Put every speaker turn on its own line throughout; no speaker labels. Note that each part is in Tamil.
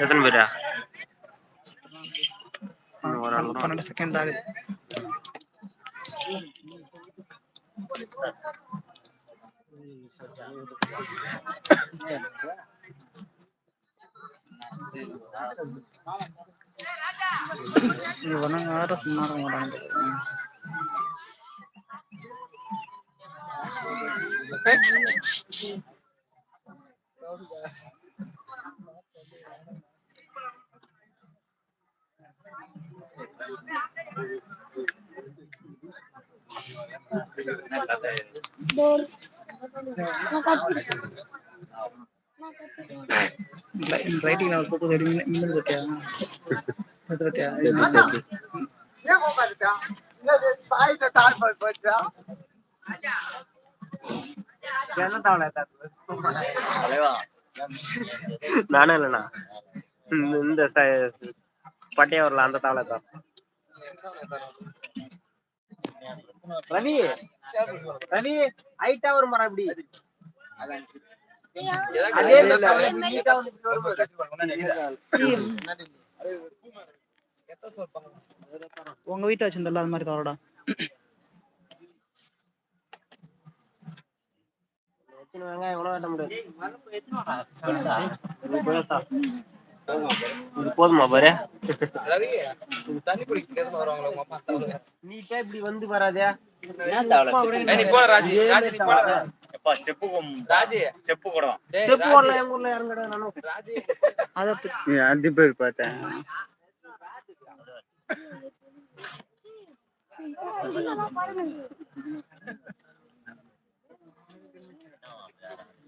எத்தனை பேரா
பன்னெண்டு செகண்ட் ஆகுது இவனுங்க வேற சும்மா இருக்க மாட்டாங்க ரைட்டிங் நான் போட்டு ரெடி மின்னல் பத்தியா? அது பத்தியா?
நானே இல்லைண்ணா இந்த- இந்த ச- பட்டையா வரல அந்த தவளை தான். ரவி ரவி ஹைட்டா வரும் மரம் இந்த வரும்.
உங்க வீட்டை வச்சிருந்தல அது மாதிரி தவறடா
எத்தனை வெங்காயம் எவ்வளவு வெட்ட முடியாது இது போதும். பாரு நீட்டா இப்படி வந்து வராதே?
ஏய், நீ போட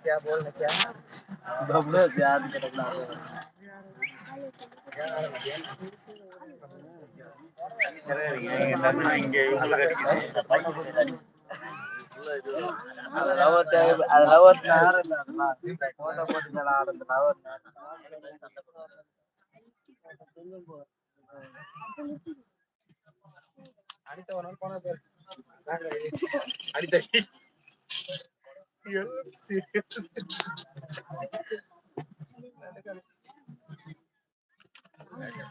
क्या बोल रहे क्या அதெல்லாம் ஒரு தேவை- அதெல்லாம் ஒரு நேரம் இல்ல அதெல்லாம். photo போட்டு மேல ஆடுறதுலாம் ஒரு நேரம். அடித்தவனால் போன பேர் நாங்க அடித்தடி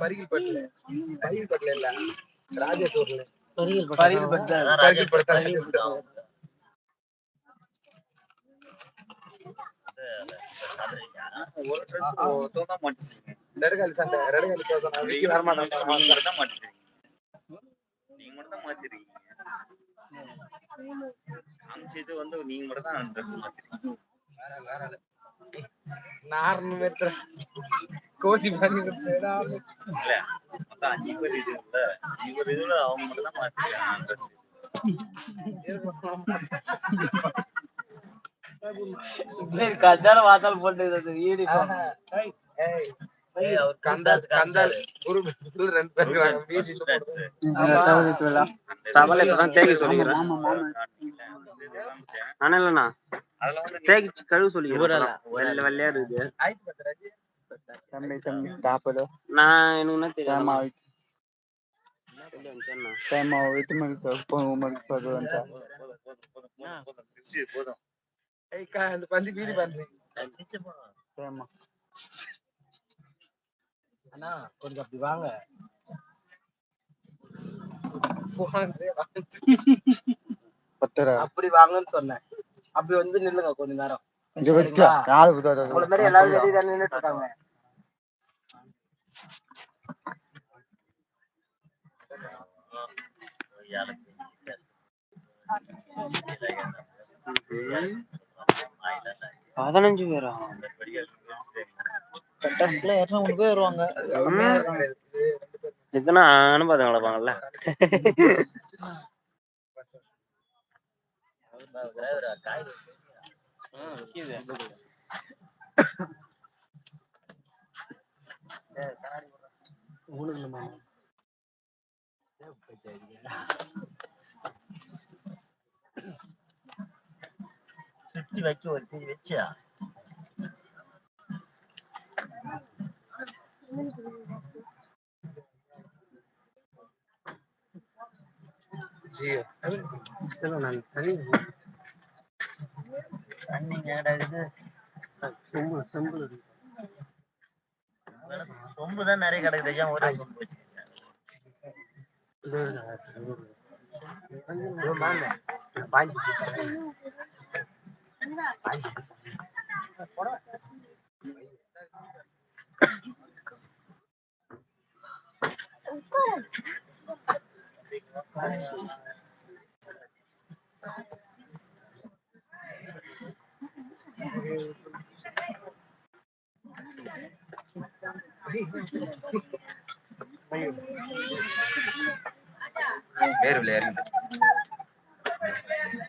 பரிகில் பட்டுல பரிகில் பட்டுல இல்ல ராஜேஸ்வரில் பரிகில் பரிகில்
ஒரு ட்ரெஸ்
சண்டை
நீங்க மட்டும் நீங்க மட்டும் தான் மாத்திருக்கீங்க. காமிச்சது வந்து நீங்க மட்டும் தான் ட்ரெஸ் மாத்திருக்கீங்க.
நார்னு மெத்த கோச்சி பண்ணி
இல்ல மொத்தம் அஞ்சு பேர் இது இல்ல. அஞ்சு பேர் இதுல அவங்க மட்டும் தான் மாத்திருக்காங்க ட்ரெஸ்
கஜால வாத்தால் போட்டு ஈடி
கந்தால் கந்தால் ஒரு பஸ்ல ரெண்டு பேர் இருக்காங்க வீட்டுல போடுறது.
தவளை இப்பதான் தேக்கி சொல்லிக்கிறேன்
மாமா மாமா
நானே இல்லண்ணா
அதுல வந்து
தேக்கி கழுவு சொல்லிக்கிறேன் வெள்ளை வெள்ளையா இருக்குது
ஆயிட்டு பார்த்து ராஜி.
தம்பி தம்பி తాపలు
நான் எனக்கு என்ன தெரியும்
తేమ
சொல்லி அனுப்பிச்சேன்னா.
తేమ ఇటు మనకి మనకి అంత
போதும் போதும் பிரிச்சு போதும்
அண்ணா கொஞ்சம் அப்படி வாங்க. அப்படி வாங்கன்னு சொன்னேன். அப்படி வந்து நில்லுங்க கொஞ்ச நேரம்.
பதினஞ்சு பேரா?
கட்டஸ்ல இரநூறு மூணு பேர் வருவாங்க.
இதுனா அனுபவம் வளர்ப்பாங்கல்ல உங்களுக்கு
சுத்தி வைக்க ஒரு பேர் வச்சா?
ஜியோ. சொல்ல நான் தனி
தண்ணி கேடாகுது
செம்பு செம்பு
சொம்பு தான் நிறைய கிடக்குது ஐயா ஒரே சொம்பு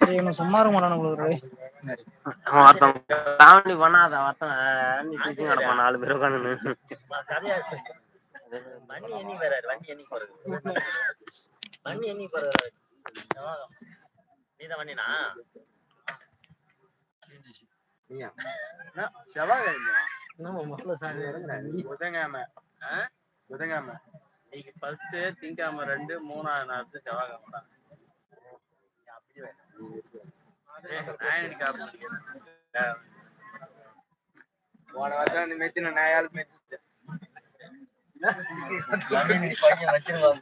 ஏய், இவனை சும்மா இருக்க மாட்டானு உங்களுக்கு
ஒருத்தன் காமெடி பண்ணாத ஒருத்தன் பேசி கிடப்பான் நாலு பேர் உட்காந்து.
வண்டி எண்ணி வராரு வண்டி எண்ணி போறது. வண்டி எண்ணி போறாரு நீதான் வண்டினா?
புதன்கிழமை. புதன்கிழமை. இன்னைக்கு ஃபர்ஸ்ட் திங்கக்கிழமை ரெண்டு மூணாவது நாள் செவ்வாய்க்கிழமை போன வருஷம் மெத்தின நாயால் மெத்தி
வண்டி பையன் வச்சிருவாங்க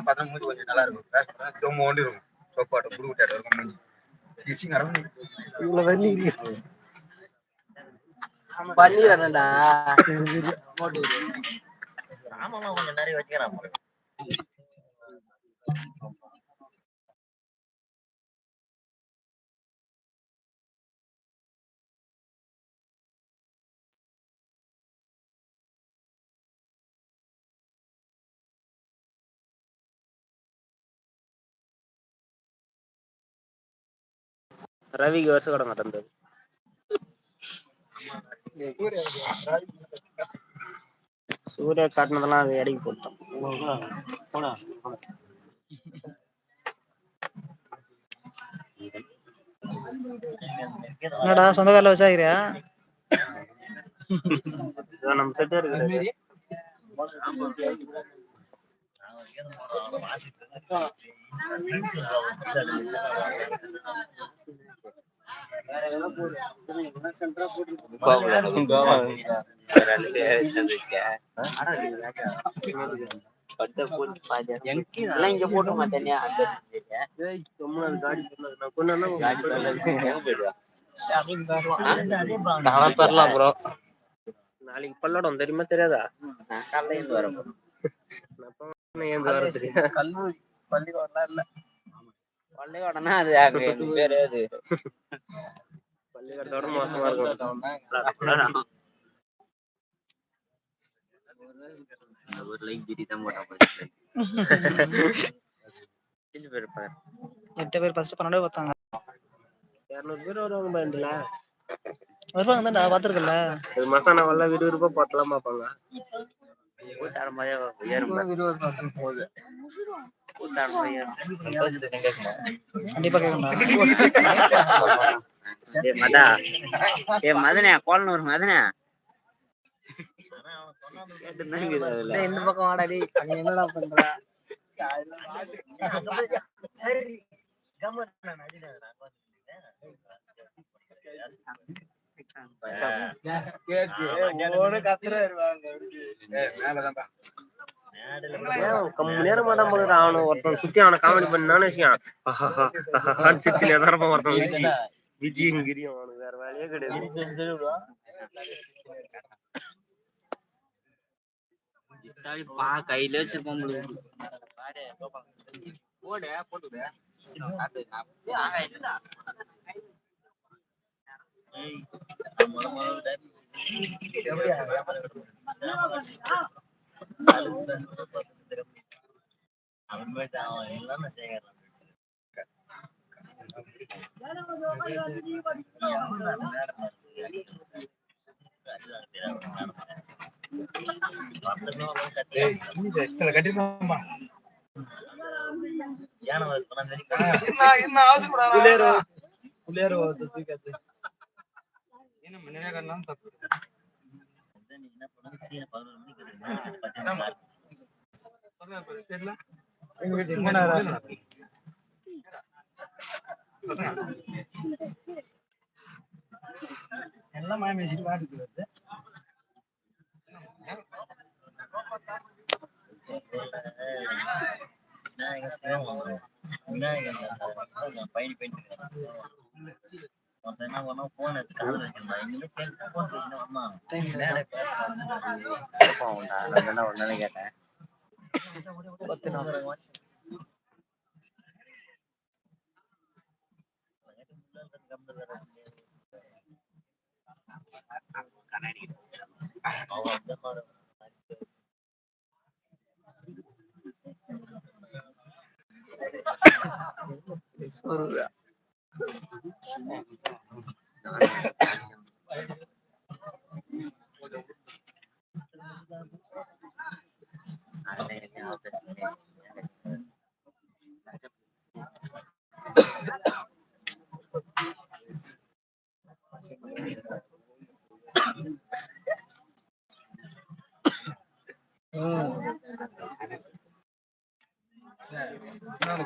பார்த்தா மூஞ்சி கொஞ்சம் நல்லா இருக்கும் தொம்ம ஓண்டு இருக்கும் சோப்பாட்டம் இருக்கும் மூஞ்சி. சிசி நடந்து
பண்ணிடுறேன்டா
சாமான்லாம் கொஞ்சம் நிறைய வச்சுக்கிறான்
ரவிக்கு வருஷம் கூட சூரிய காட்டினதெல்லாம் அது இடைக்கு போட்டோம்.
என்னடா சொந்த கால
விசாரிக்கிறியா நம்ம செட்டா இருக்கு இங்க போட்டு மாட்டேனியா காடி நான்
நான் தரலாம் ப்ரோ
நாளைக்கு பல்லடம் தெரியுமா தெரியாதா?
காலையில வரேன்.
நான் ஏந்து வர தெரியும்
கல்லூரி பள்ளிக்கூடம்லாம் இல்ல.
பள்ளிக்கூடம்னா அது
பேரு அது.
பள்ளிக்கூடத்தோட மோசமா இருக்கும்.
ஒரு லைக் தான்
போயிருப்பாரு
எட்டு பேர் ஃபர்ஸ்ட் பன்னெண்டு பேர் பார்த்தாங்க
இரநூறு பேர் வருவாங்க பயந்துல
வருவாங்க தான்டா பார்த்துருக்கல
இது மசானா வல்ல விறுவிறுப்பா பார்த்தலாம் பார்ப்பாங்க
போகுது.
கண்டிப்பா
ஏ மதனே கோலனூர் மதனே.
இந்த பக்கம் வாடா டேய். அங்க என்னடா பண்ற?
சரி கம்மன் நான்
நேரம் அவனு ஒருத்தன் சுத்தி அவனை காமெடி பண்ணான்னு வச்சுக்கான் சிரிச்சு நேரம் ஒருத்தன் விஜி விஜயும் கிரியும் அவனுக்கு வேற வேலையே கிடையாது.
பா கையில வச்சிருப்போம்
போடு போட்டு
சேகரம்
கட்டிருக்கோம்பா
புலேரோ.
புள்ளியாரோ தூக்காது
என்ன முன்னாடியே கட்டலாம் தப்பு. தெரியல?
எங்க வீட்டுக்கு எல்லாம் வச்சுட்டு வாட்டுக்கு வருது?
கேட்டேன்.
பத்து நாள்.
அந்த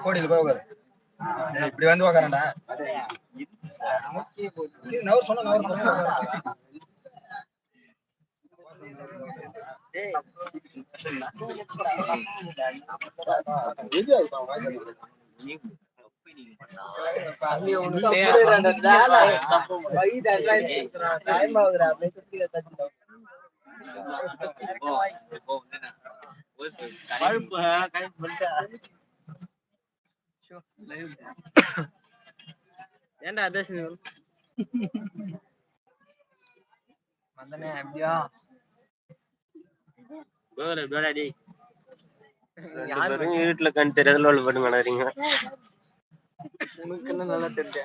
கோடியில் போய் இப்படி வந்து உட்காரண்டா நவர் சொன்ன நவர்
டைம் ஆகுதுடா
ஏன்டா
வந்தனே அப்படியா?
ரெண்டு பேரும் வீட்டுல கண் தெரியாதுல உள்ள போட்டு நடக்கிறீங்க.
உனக்கு என்ன நல்லா தெரிஞ்சா?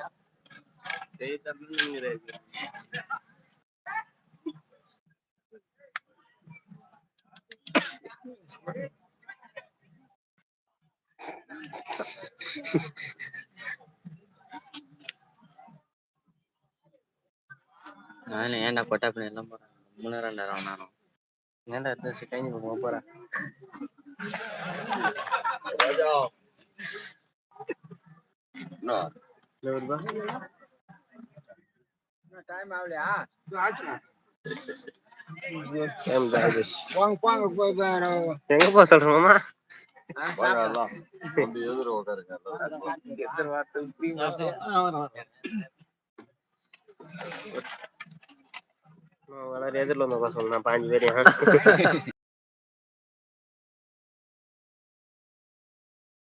நான் ஏன்டா கொட்டா பண்ணி எல்லாம் போறேன் மூணு ரெண்டாயிரம் நானும்
ஏன்டா தர்ஷன் கஞ்சி போக போறேன்
டைம் ஆகலையா
ஏன் ராஜேஷ்
போங்க போங்க போய் பாரு
எங்க போக சொல்றோமா வளர எதிரில் வந்து உட்கார சொல்லணும் பாஞ்சு பேரையும்